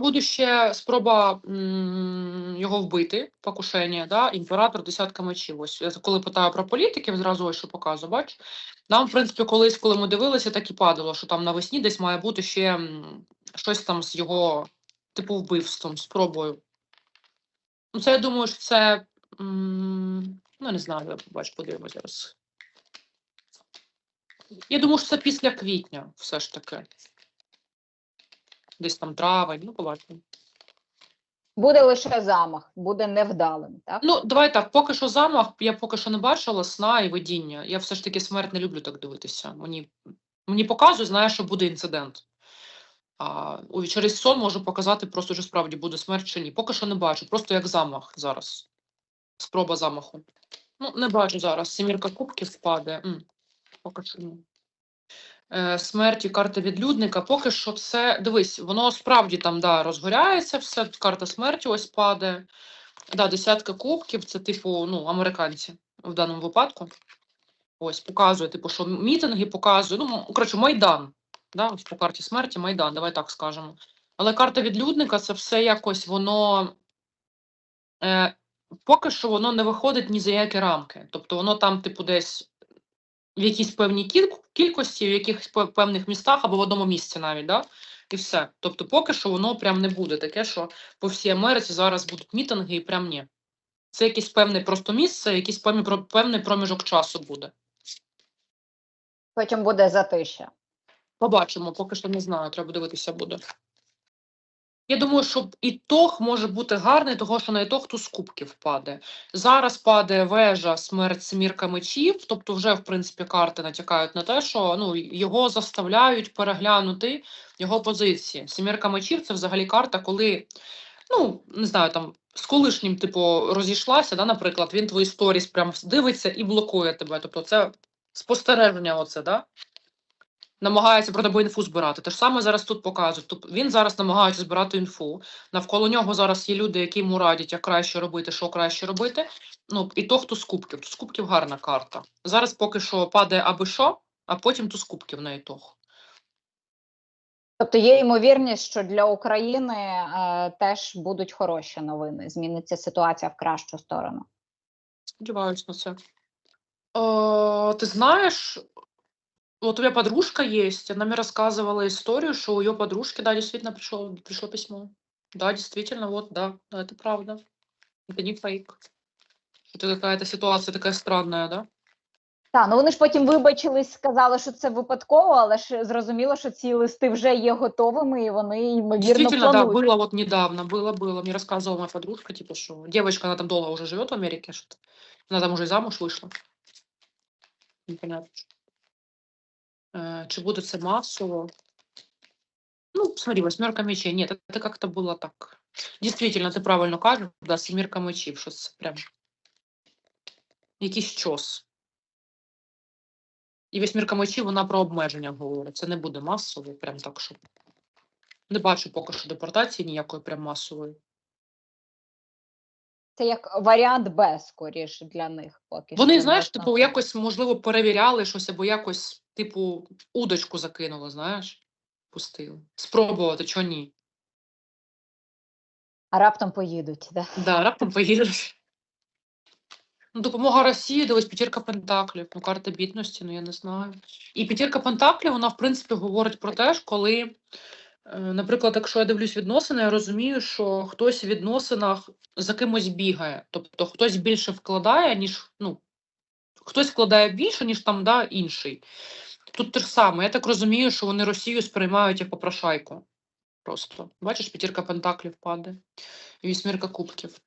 буде ще спроба його вбити, покушення, да? імператор десятка мечів. Ось я коли питаю про політиків, зразу ось що показую, бач. Нам, в принципі, колись, коли ми дивилися, так і падало, що там навесні десь має бути ще щось там з його, типу, вбивством, спробою. Ну, це я думаю, що це. Ну, не знаю, я бач, подивимось зараз. Я думаю, що це після квітня, все ж таки. Десь там травень, ну, побачимо. Буде лише замах, буде невдалим, так? Ну, давай так, поки що замах, я поки що не бачила сна і видіння. Я все ж таки смерть не люблю так дивитися. Мені, мені показує, знає, що буде інцидент. А у- через сон можу показати просто, що справді буде смерть чи ні. Поки що не бачу, просто як замах зараз. Спроба замаху. Ну, не бачу зараз. Сімірка кубків впаде. М, Поки що ні. Е, смерті карта відлюдника. Поки що це. Дивись, воно справді там да, розгоряється, все, карта смерті ось падає. Да, десятка кубків, це типу, ну, американці в даному випадку. Ось, показує, типу, що мітинги показує. Ну, коротше, Майдан. Да, ось по карті смерті Майдан, давай так скажемо. Але карта відлюдника це все якось воно. Е, поки що воно не виходить ні за які рамки. Тобто воно там, типу, десь в якійсь певній кіль- кількості, в якихось певних містах або в одному місці навіть, да? і все. Тобто, поки що воно прям не буде таке, що по всій Америці зараз будуть мітинги і прям ні. Це якесь певне просто місце, якийсь певний, певний проміжок часу буде. Потім буде затища. Побачимо, поки що не знаю, треба дивитися буде. Я думаю, що ітог може бути гарний, того що на ітог туз кубків паде. Зараз падає вежа, смерть, семірка мечів, тобто вже, в принципі, карти натякають на те, що ну, його заставляють переглянути його позиції. Семірка мечів це взагалі карта, коли, ну, не знаю, там з колишнім, типу, розійшлася, да, наприклад, він твої сторіс прям дивиться і блокує тебе. Тобто це спостереження, оце, да? Намагається про тебе інфу збирати. Те ж саме зараз тут показують. Тобто він зараз намагається збирати інфу. Навколо нього зараз є люди, які йому радять, як краще робити, що краще робити. Ну, і то, хто з кубків. Туз кубків гарна карта. Зараз поки що падає аби що, а потім туз кубків на ітог. Тобто є ймовірність, що для України е, теж будуть хороші новини. Зміниться ситуація в кращу сторону. Сподіваюсь на це. Э, ты знаешь, вот у меня подружка есть, она мне рассказывала историю, что у ее подружки, да, действительно пришло, пришло письмо. Да, действительно, вот, да, да, это правда. Это не фейк. Это какая-то ситуация такая странная, да? Так, ну вони ж потім вибачились, сказали, що це випадково, але ж зрозуміло, що ці листи вже є готовими, і вони ймовірно Действительно, да, планують. было вот недавно, было, было. Мне рассказывала моя подружка, типа, что девочка, она там долго уже живет в Америке, что она там уже и замуж вышла. Непонятно. Э, Чи буде це масово? Ну, смотри, восьмерка мечей. Нет, это как-то было так. Действительно, ты правильно кажеш, да, семірка мечів, що це прям якийсь чос. І восьмірка мечів, вона про обмеження говорить. Це не буде масово, прям так, що. Не бачу поки що депортації ніякої прям масової. Це як варіант Б, скоріше для них. Поки Вони, що, знаєш, типу, якось, можливо, перевіряли щось або якось, типу, удочку закинули, знаєш, пустили. Спробувати, чого ні. А раптом поїдуть, да? Да, раптом поїдеш. Ну, допомога Росії, дивись, п'ятірка пентаклів, ну, карта бідності, ну я не знаю. І п'ятірка пентаклів, вона, в принципі, говорить про те, ж, коли, наприклад, якщо я дивлюсь відносини, я розумію, що хтось в відносинах за кимось бігає. Тобто хтось більше вкладає, ніж, ну, хтось вкладає більше, ніж там, да, інший. Тут те ж саме. Я так розумію, що вони Росію сприймають як попрошайку. Просто. Бачиш, п'ятірка пентаклів падає. Вісьмірка кубків.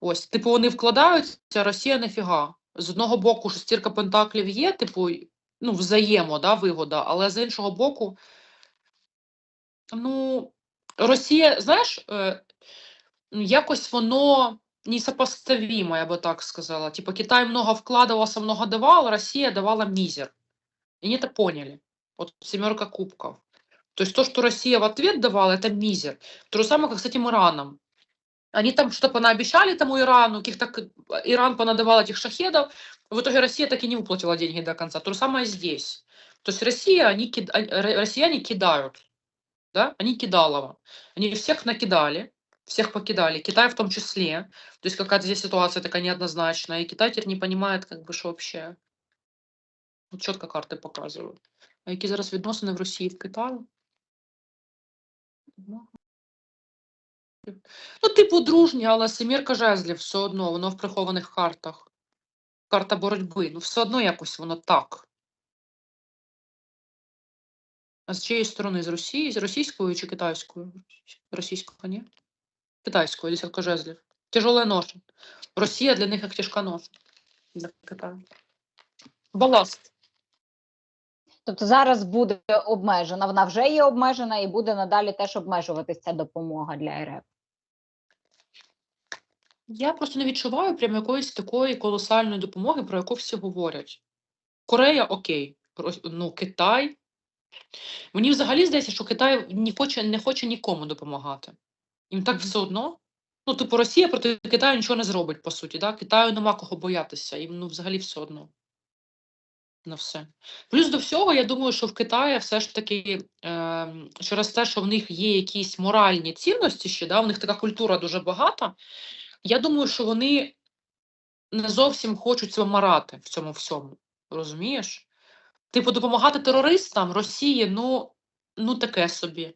Ось, типу, вони вкладаються, а Росія нафіга. З одного боку, шестірка пентаклів є, типу, ну, взаємо, да, вигода, але з іншого боку, ну, Росія, знаєш, е, м, якось воно несопоставимо, я би так сказала. Типу, Китай много вкладывался, много давал, Россия давала мизер. И они это поняли. Вот семерка кубков. То есть то, что Россия в ответ давала, это мизер. То же самое, как с этим Ираном. Они там что-то понаобещали тому Ирану, каких-то к- Иран понадавал этих шахедов, в итоге Россия так и не выплатила деньги до конца. То же самое здесь. То есть Россия, они, кид- а- р- россияне кидают да, они кидалово. Они всех накидали, всех покидали, Китай в том числе. То есть какая-то здесь ситуация такая неоднозначная, и Китай теперь не понимает, как бы, що вообще. От чітко карти показують. А які зараз відносини в Росії в Китаї? Ну, Ну, типу, дружні, але семірка жезлів все одно, воно в прихованих картах. Карта боротьби. Ну, все одно якось воно так. А з чиєї сторони? З Росії? З російською чи китайською? Російською, ні? Китайською, десятка жезлів. Тяжелая ноша. Росія для них як тяжка ноша. Для Китаю. Баласт. Тобто зараз буде обмежена, вона вже є обмежена і буде надалі теж обмежуватися ця допомога для РФ. Я просто не відчуваю прям якоїсь такої колосальної допомоги, про яку всі говорять. Корея окей. Ну, Китай. Мені взагалі здається, що Китай не хоче, не хоче нікому допомагати. Їм так все одно. Ну, типу, Росія проти Китаю нічого не зробить, по суті. Да? Китаю нема кого боятися. Їм ну, взагалі все одно. На все. Плюс до всього, я думаю, що в Китаї все ж таки е, через те, що в них є якісь моральні цінності ще, да? в них така культура дуже багата. Я думаю, що вони не зовсім хочуть себе марати в цьому всьому. Розумієш? Типу, допомагати терористам Росії, ну, ну таке собі.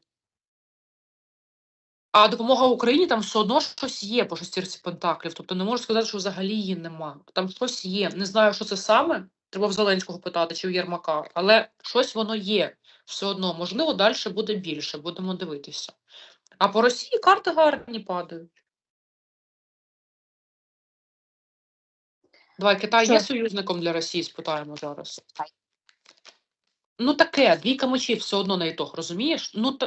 А допомога Україні там все одно щось є по шестірці пентаклів. Тобто не можу сказати, що взагалі її нема. Там щось є. Не знаю, що це саме. Треба в Зеленського питати чи в Єрмака, але щось воно є все одно. Можливо, далі буде більше, будемо дивитися. А по Росії карти гарні падають. Давай, Китай є союзником для Росії, спитаємо зараз. Ну таке, двійка мечів все одно на ітог, розумієш? Ну, та,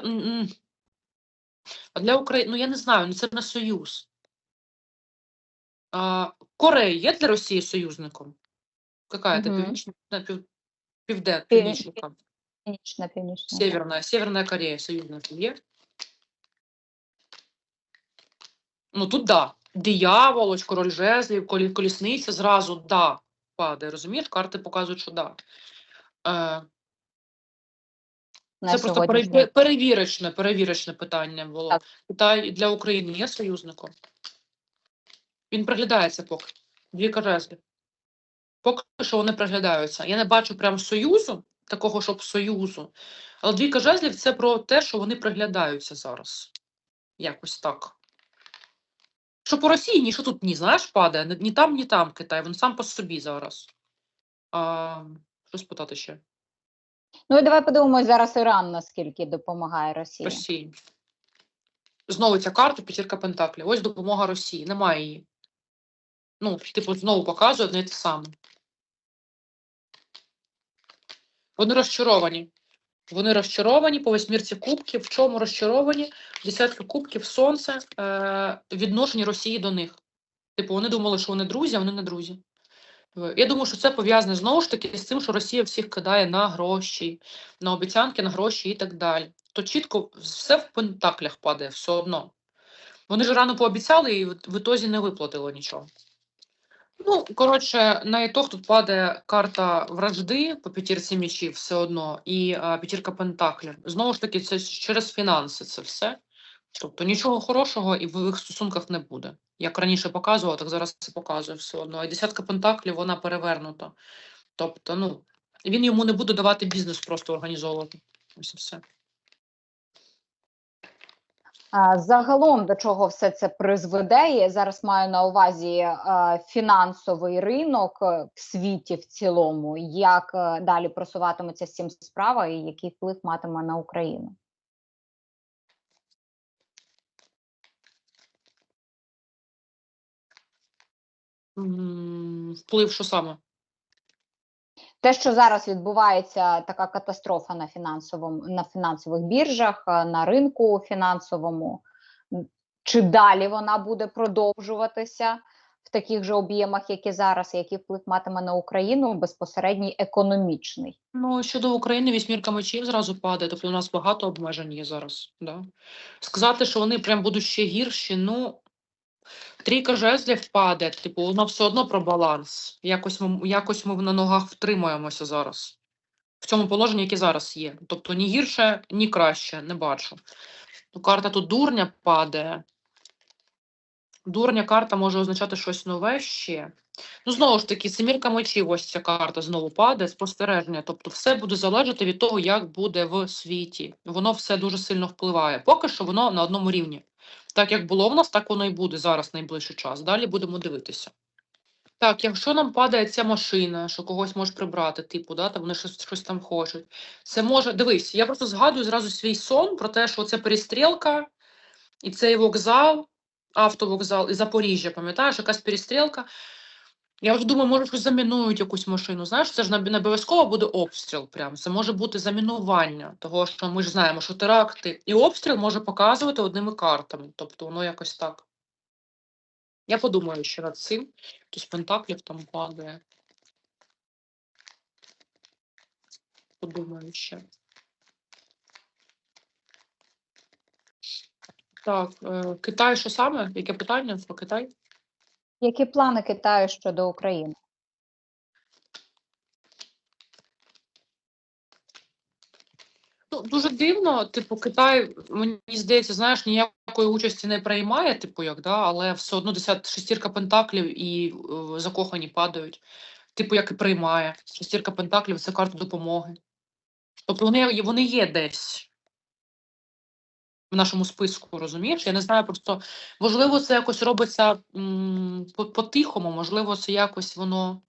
для України, ну я не знаю, ну це не союз. А, Корея є для Росії союзником? Какая Мгм. північна, на пів, півде, Пів- північника? Північна, північна. Северная, Северная Корея союзником є? Ну тут да. Диявол, ось король жезлів, колісниця зразу да падає. Розумієш? Карти показують, що да. Е, на Це просто пере- перевірочне, перевірочне питання було. Так. Китай для України є союзником? Він приглядається поки. Двіка жезлів. Поки що вони приглядаються. Я не бачу прям союзу, такого, щоб союзу. Але двійка жезлів це про те, що вони приглядаються зараз. Якось так. Що по Росії, ні, що тут ні, знаєш, падає. Ні, ні там, ні там Китай, він сам по собі зараз. А, що спитати ще? Ну і давай подивимось зараз Іран, наскільки допомагає Росії. Росії. Знову ця карта, п'ятірка Пентаклів. Ось допомога Росії. Немає її. Ну, типу, знову показує й те саме. Вони розчаровані. Вони розчаровані по восьмірці кубків. В чому розчаровані? Десятка кубків, сонце, е, відношення Росії до них. Типу, вони думали, що вони друзі, а вони не друзі. Е, Я думаю, що це пов'язане знову ж таки з тим, що Росія всіх кидає на гроші, на обіцянки, на гроші і так далі. То чітко все в пентаклях падає все одно. Вони ж рано пообіцяли і в ітозі не виплатили нічого. Ну, коротше, на ітог тут падає карта вражди по п'ятірці мечів все одно, і а, п'ятірка пентаклів. Знову ж таки, це через фінанси це все. Тобто нічого хорошого і в їх стосунках не буде. Як раніше показувала, так зараз це показує все одно. І десятка пентаклів вона перевернута. Тобто, ну, він йому не буде давати бізнес просто організовувати. Ось і все. А, Загалом до чого все це призведе? Я зараз маю на увазі фінансовий ринок е, в світі в цілому. Як е, далі просуватиметься з цим справа, і який вплив матиме на Україну? Вплив, що саме? Те, що зараз відбувається така катастрофа на фінансовому на фінансових біржах, е, на ринку фінансовому, чи далі вона буде продовжуватися в таких же об'ємах, як і зараз, який вплив матиме на Україну безпосередній економічний? Ну, щодо України, вісьмірка мечів зразу падає, тобто у нас багато обмежень є зараз. Да? Сказати, що вони прям будуть ще гірші, ну, трійка жезлів падає, типу, воно все одно про баланс. Якось ми, якось ми на ногах втримуємося зараз. в цьому положенні, яке зараз є. Тобто ні гірше, ні краще, не бачу. Ну, карта тут дурня падає. Дурня карта може означати щось нове ще. Ну, знову ж таки, семірка мечів, ось ця карта знову падає, спостереження. Тобто, все буде залежати від того, як буде в світі. Воно все дуже сильно впливає. Поки що воно на одному рівні. Так як було в нас, так воно і буде зараз найближчий час. Далі будемо дивитися. Так, якщо нам падає ця машина, що когось може прибрати, типу, да, там вони щось, щось там хочуть. Це може. Дивись, я просто згадую зразу свій сон про те, що це перестрілка, і цей вокзал, автовокзал і Запоріжжя, пам'ятаєш, якась перестрілка. Я вже думаю, може, щось замінують якусь машину. Знаєш, це ж не обов'язково буде обстріл. Прям. Це може бути замінування, того що ми ж знаємо, що теракти і обстріл може показувати одними картами. Тобто воно якось так. Я подумаю ще над цим. З пентаклів там падає. Подумаю ще. Так, е, Китай що саме? Яке питання про Китай? Які плани Китаю щодо України? Ну, дуже дивно, типу, Китай, мені здається, знаєш, ніякої участі не приймає, типу, як, да, але все одно десят, шестірка пентаклів і е, закохані падають. Типу, як і приймає. Шестірка пентаклів це карта допомоги. Тобто вони, вони є десь в нашому списку, розумієш? Я не знаю, просто можливо, це якось робиться по- по-тихому, можливо, це якось воно.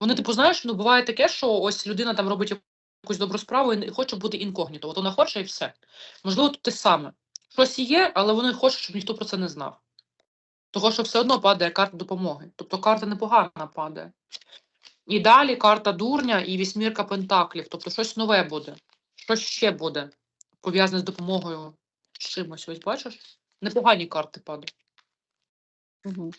Вони, типу, знаєш, ну буває таке, що ось людина там робить якусь добру справу і хоче бути інкогніто. От вона хоче і все. Можливо, тут те саме. Щось є, але вони хочуть, щоб ніхто про це не знав. Того, що все одно падає карта допомоги. Тобто карта непогана падає. І далі карта дурня і вісьмірка пентаклів. Тобто щось нове буде. Щось ще буде пов'язане з допомогою чимось. Ось бачиш? Непогані карти падають. Угу.